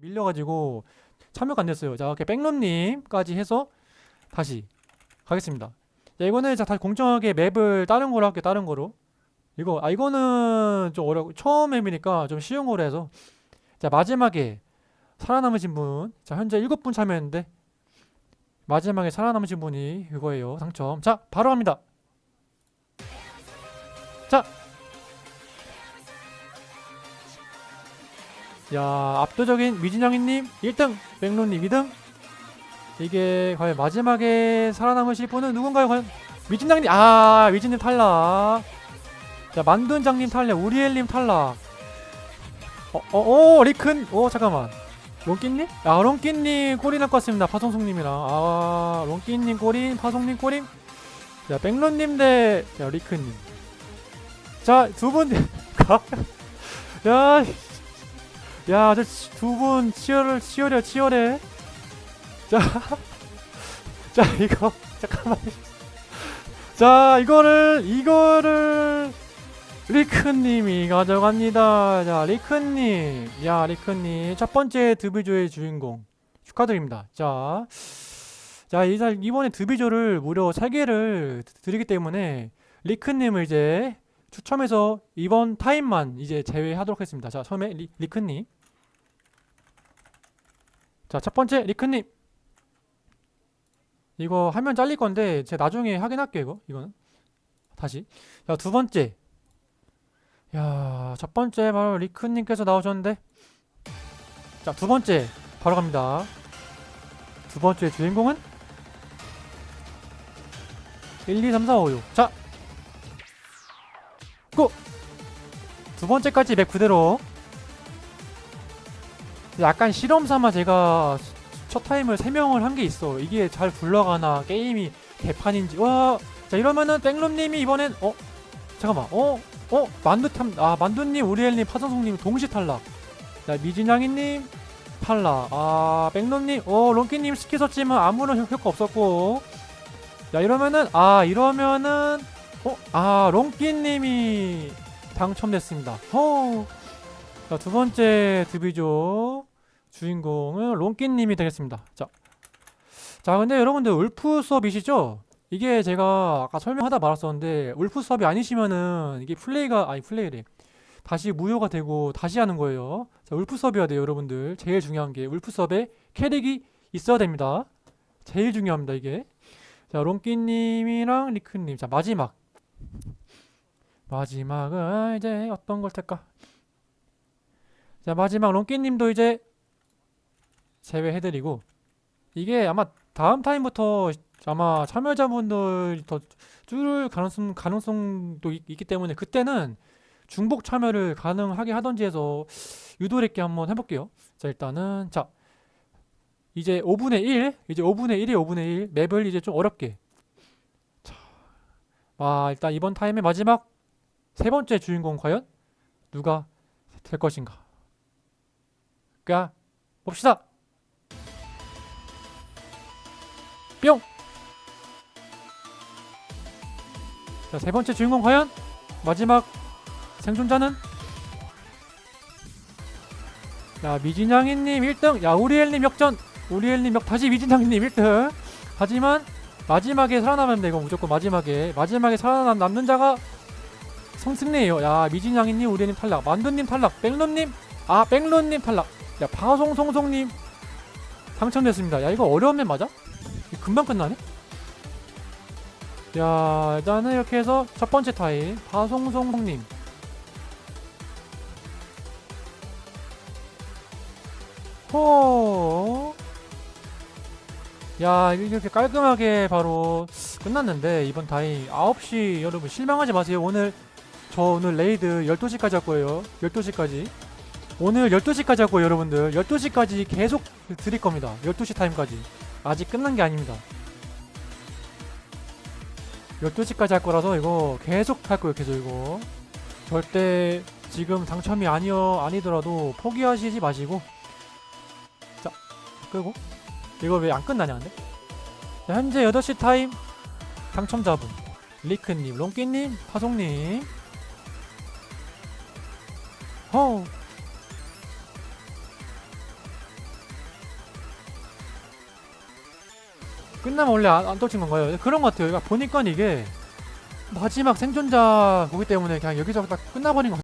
밀려가지고 참여가 안 됐어요. 자, 이렇게 백룸님까지 해서 다시 가겠습니다. 자, 이거는 자, 다시 공정하게 맵을 다른 거로 할게요. 다른 거로. 이거, 아, 이거는 좀 어려워. 처음 맵이니까 좀 쉬운 거로 해서. 자, 마지막에 살아남으신 분. 자, 현재 7분 참여했는데, 마지막에 살아남으신 분이 이거예요. 당첨. 자, 바로 갑니다. 자. 야, 압도적인 미진영이님 1등, 백론님 2등. 이게 과연 마지막에 살아남으실 분은 누군가요? 과연 미진장님, 아, 미진님 탈락. 자, 만둔장님 탈락, 우리엘님 탈락. 어, 어, 어, 리큰, 어, 잠깐만. 롱끼님? 아, 롱끼님 꼬리 날것 같습니다. 파송송님이랑. 아, 롱끼님 꼬린, 파송님 꼬린. 자, 백론님 대, 자, 리큰님. 자, 두 분, 가. 야, 야, 저 두 분 치열을 치열해 치열해. 자, 자 이거 잠깐만. 자, 이거를 이거를 리크님이 가져갑니다. 자, 리크님, 야, 리크님 첫 번째 드비조의 주인공 축하드립니다. 자, 자, 이번에 드비조를 무려 3 개를 드리기 때문에 리크님을 이제 추첨해서 이번 타임만 이제 제외하도록 하겠습니다. 자, 처음에 리, 리크님. 자, 첫 번째 리크님. 이거 화면 잘릴 건데 제가 나중에 확인할게요, 이거. 이거는. 다시. 자, 두 번째. 야, 첫 번째 바로 리크님께서 나오셨는데. 자, 두 번째 바로 갑니다. 두 번째 주인공은 1, 2, 3, 4, 5, 6. 자, 고! 두 번째까지 맵 그대로 약간 실험 삼아 제가 첫 타임을 3명을 한 게 있어 이게 잘 굴러가나 게임이 개판인지 와 자 이러면은 백룸님이 이번엔 어? 잠깐만 어? 어? 만두 탐 아 만두님 우리엘님 파성송님 동시 탈락 자 미진양이님 탈락 아 백룸님 어 롱키님 스킬 썼지만 아무런 효- 효과 없었고 자 이러면은 아 이러면은 어? 아, 롱끼님이 당첨됐습니다. 어. 자, 두 번째 드비조 주인공은 롱끼님이 되겠습니다. 자. 자, 근데 여러분들 울프 수업이시죠? 이게 제가 아까 설명하다 말았었는데 울프 수업이 아니시면은 이게 플레이가 아니 플레이래. 다시 무효가 되고 다시 하는 거예요. 자, 울프 수업이어야 돼요, 여러분들. 제일 중요한 게 울프 수업에 캐릭이 있어야 됩니다. 제일 중요합니다, 이게. 자, 롱끼님이랑 리크님. 자, 마지막. 마지막은 이제 어떤 걸 택까? 자 마지막 롱끼님도 이제 제외해드리고 이게 아마 다음 타임부터 아마 참여자분들이 더 줄을 가능성 가능성도 있, 기 때문에 그때는 중복 참여를 가능하게 하던지 해서 유도리 있게 한번 해볼게요. 자 일단은 자 이제 5분의 1 이제 5분의 1이 5분의 1 맵을 이제 좀 어렵게 와 일단 이번 타임의 마지막 세 번째 주인공 과연 누가 될 것인가? 까 봅시다. 뿅. 자, 세 번째 주인공 과연 마지막 생존자는 야, 미진양이님 1등. 야, 우리엘님 역전. 우리엘님 역 다시 미진양이님 1등. 하지만 마지막에 살아남으면 돼 이거 무조건 마지막에 마지막에 살아남는 자가 성승리예요 야 미진양이님 우리님 탈락 만두님 탈락 백론님 아 백론님 탈락 야 파송송송님 당첨됐습니다 야 이거 어려운 맵 맞아? 금방 끝나네? 야 일단은 이렇게 해서 첫 번째 타임 파송송송님. 호! 야 이렇게 깔끔하게 바로 끝났는데 이번 타임 9시 여러분 실망하지 마세요. 오늘 저 오늘 레이드 12시까지 할 거예요. 12시까지. 오늘 12시까지 할 거예요 여러분들. 12시까지 계속 드릴 겁니다. 12시 타임까지 아직 끝난 게 아닙니다. 12시까지 할 거라서 이거 계속 할 거예요 계속 이거. 절대 지금 당첨이 아니어 아니더라도 포기하시지 마시고. 자 끄고. 이거 왜 안 끝나냐 근데? 자, 현재 8시 타임. 당첨자분. 리크님, 롱끼님, 파송님. 허우 끝나면 원래 안, 안 떨어진 건가요? 그런 것 같아요. 그러니까 보니까 이게 마지막 생존자 거기 때문에 그냥 여기서 딱 끝나버린 것